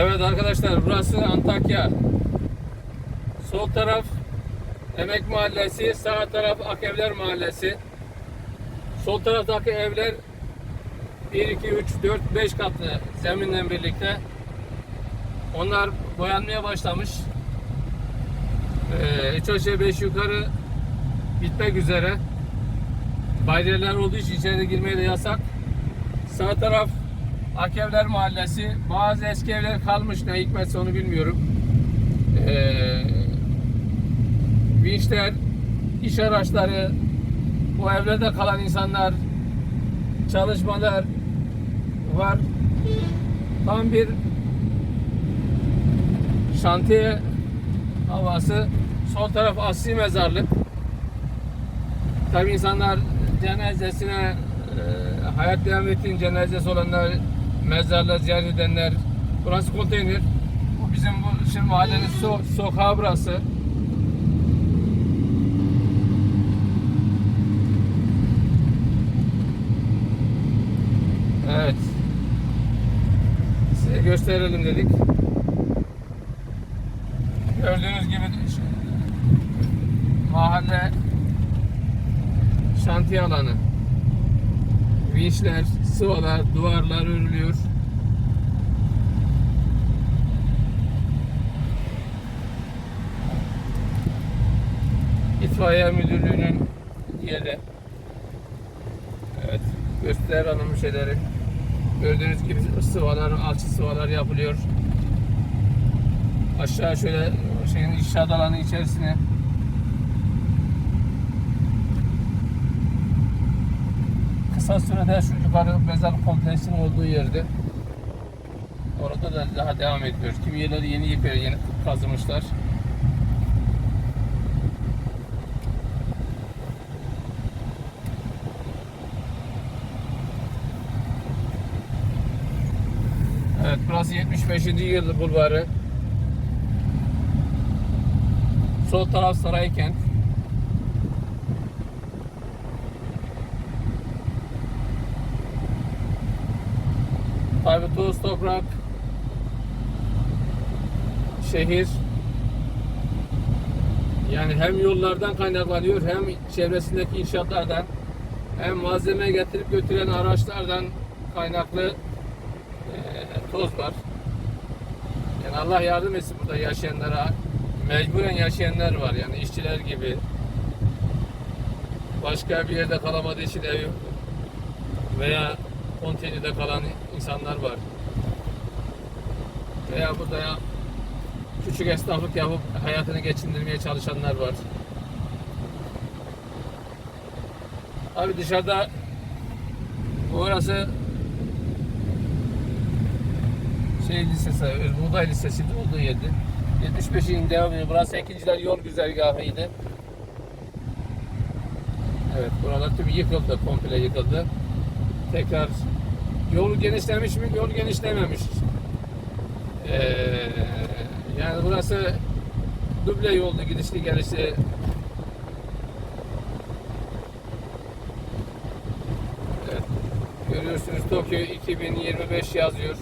Evet arkadaşlar burası Antakya. Sol taraf Emek Mahallesi, sağ taraf Akevler Mahallesi. Sol taraftaki evler 1, 2, 3, 4, 5 katlı zeminle birlikte. Onlar boyanmaya başlamış. Ee, üç aşağı 5 yukarı bitmek üzere. Bayreler olduğu için içeri girmeye de yasak. Sağ taraf Akevler Mahallesi. Bazı eski evler kalmış ne hikmetse onu bilmiyorum. Ee, vinçler, iş araçları, bu evlerde kalan insanlar, çalışmalar var. Tam bir şantiye havası. Sol taraf asli mezarlık. Tabi insanlar cenazesine e, hayat devam ettiğin cenazesi olanlar mezarlığı ziyaret edenler burası konteyner. Bu bizim bu şimdi mahallenin so sokağı burası. Evet. Size gösterelim dedik. Gördüğünüz gibi mahalle şantiye alanı. Vinçler, sıvalar, duvarlar örülüyor. İtfaiye müdürlüğünün yeri. Evet, göster hanım şeyleri. Gördüğünüz gibi sıvalar, alçı sıvalar yapılıyor. Aşağı şöyle şeyin inşaat alanı içerisine kısa sürede şu yukarı mezar kompleksinin olduğu yerde orada da daha devam ediyor. Kimi yerleri yeni yıkıyor, yeni kazımışlar. Evet burası 75. yıl bulvarı. Sol taraf Saraykent. Tabi toz toprak şehir yani hem yollardan kaynaklanıyor hem çevresindeki inşaatlardan hem malzeme getirip götüren araçlardan kaynaklı eee, toz var. Yani Allah yardım etsin burada yaşayanlara. Mecburen yaşayanlar var yani işçiler gibi. Başka bir yerde kalamadığı için ev veya konteynerde kalan insanlar var. Veya burada ya küçük esnaflık yapıp hayatını geçindirmeye çalışanlar var. Abi dışarıda orası şey lisesi, Buğday Lisesi'nin olduğu yerdi. 75'in devam ediyor. Burası Ekinciler yol güzergahıydı. Evet, buralar tüm yıkıldı, komple yıkıldı. Tekrar yol genişlemiş mi? Yol genişlememiş. Ee, yani burası duble yoldu gidişli gelişli. Evet, görüyorsunuz Tokyo 2025 yazıyor.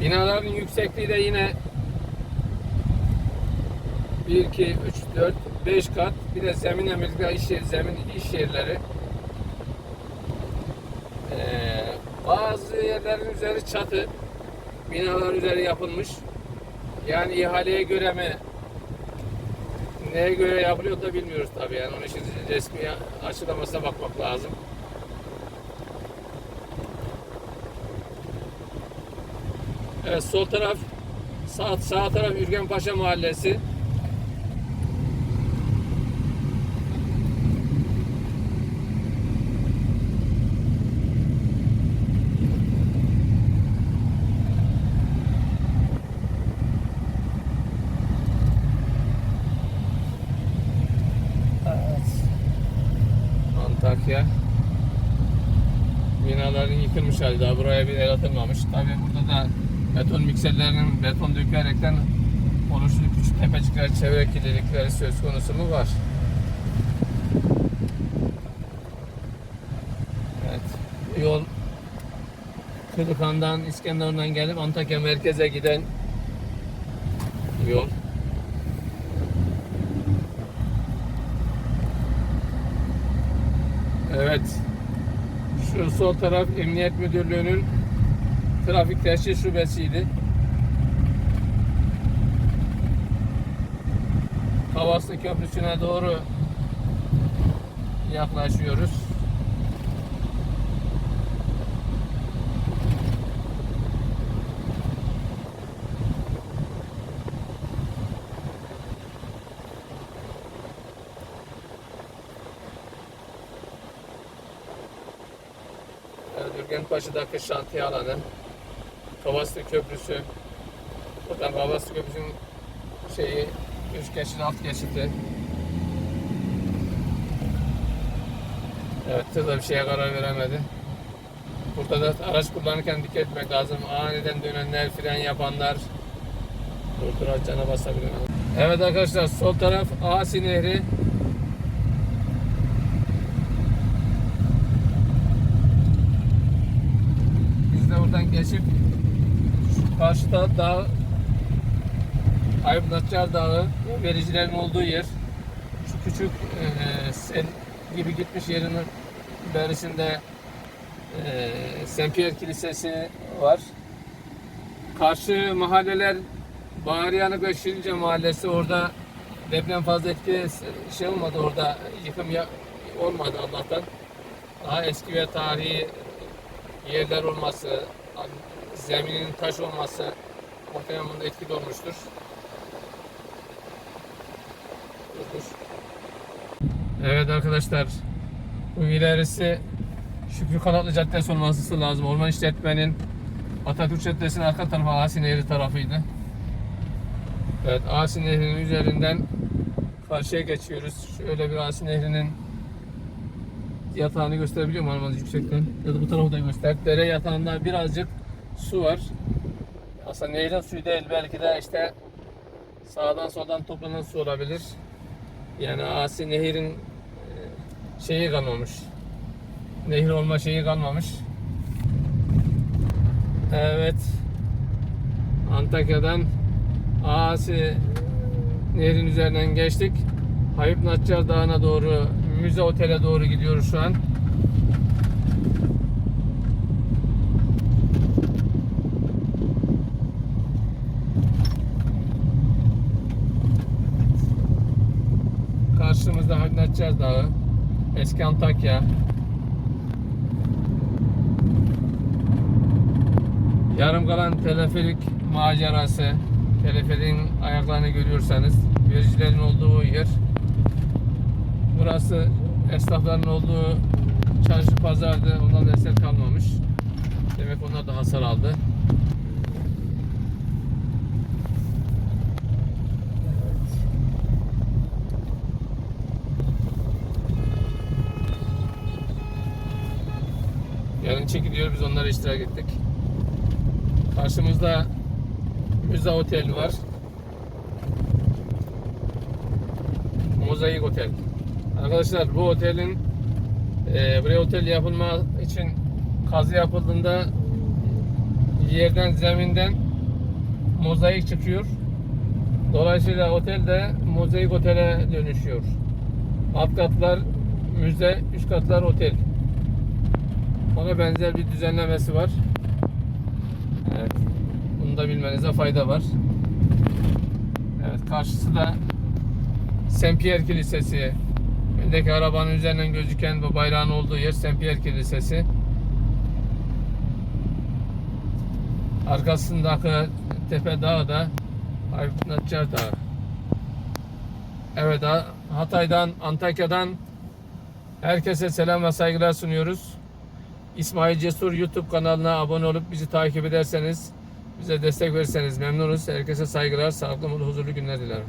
Binaların yüksekliği de yine 1, 2, 3, 4, 5 kat. Bir de zeminle birlikte iş yeri, zemin iş yerleri. Ee, bazı yerlerin üzeri çatı. Binalar üzeri yapılmış. Yani ihaleye göre mi neye göre yapılıyor da bilmiyoruz tabii yani. Onun için resmi açıklamasına bakmak lazım. Evet sol taraf sağ, sağ taraf Ürgen Mahallesi. Evet. Antakya. Binaların yıkılmış hali daha buraya bir el atılmamış. Tabii burada da beton mikserlerinin beton dökerekten oluştuğu küçük tepecikler, çevre kirlilikleri söz konusu mu var? Evet. Yol Kırıkhan'dan, İskenderun'dan gelip Antakya merkeze giden yol. Evet. Şu sol taraf Emniyet Müdürlüğü'nün trafik teşhis şubesiydi. Havaslı Köprüsü'ne doğru yaklaşıyoruz. Ürgenpaşa'daki şantiye alanı. Kavaslı Köprüsü. Buradan Kavaslı Köprüsü'nün şeyi üç geçit alt geçiti. Evet tır da bir şeye karar veremedi. Burada da araç kullanırken dikkat etmek lazım. Aniden dönenler, fren yapanlar durdurar cana. Evet arkadaşlar sol taraf Asi Nehri. Buradan geçip şu karşıda dağ Ayıp Natçar Dağı vericilerin olduğu yer. Şu küçük e, sel gibi gitmiş yerin berisinde e, Saint Pierre Kilisesi var. Karşı mahalleler Bağıryanık ve Şirince Mahallesi orada deprem fazla etki şey olmadı orada yıkım ya, olmadı Allah'tan. Daha eski ve tarihi yerler olması, zeminin taş olması muhtemelen bunda etkili olmuştur. Evet arkadaşlar bu ilerisi Şükrü Kanatlı Caddesi olması lazım. Orman işletmenin Atatürk Caddesi'nin arka tarafı Asi Nehri tarafıydı. Evet Asi Nehri'nin üzerinden karşıya geçiyoruz. Şöyle bir Asi Nehri'nin yatağını gösterebiliyor muyum Armağan yüksekten? Ya da bu tarafı da göster. Dere yatağında birazcık su var. Aslında nehrin suyu değil belki de işte sağdan soldan toplanan su olabilir. Yani Asi Nehir'in e, şeyi kalmamış. Nehir olma şeyi kalmamış. Evet. Antakya'dan Asi Nehir'in üzerinden geçtik. Hayıp Natçar Dağı'na doğru, Müze Otel'e doğru gidiyoruz şu an. Karşımızda Hayıp Natçar Dağı, Eski Antakya. Yarım kalan teleferik macerası. Teleferiğin ayaklarını görüyorsanız vericilerin olduğu yer. Burası esnafların olduğu çarşı pazardı. Ondan da eser kalmamış. Demek onlar da hasar aldı. Yarın çekiliyor biz onlara iştirak ettik. Karşımızda Müze Otel var. Mozaik Otel. Arkadaşlar bu otelin e, buraya otel yapılma için kazı yapıldığında yerden zeminden mozaik çıkıyor. Dolayısıyla otel de mozaik otele dönüşüyor. Alt katlar müze, üst katlar otel. Ona benzer bir düzenlemesi var. Evet. Bunu da bilmenize fayda var. Evet karşısı da Saint Pierre Kilisesi. Öndeki arabanın üzerinden gözüken bu bayrağın olduğu yer Saint Pierre Kilisesi. Arkasındaki tepe dağı da Aykut Natçar Dağı. Evet Hatay'dan, Antakya'dan herkese selam ve saygılar sunuyoruz. İsmail Cesur YouTube kanalına abone olup bizi takip ederseniz, bize destek verirseniz memnunuz. Herkese saygılar, sağlıklı, mutlu, huzurlu günler dilerim.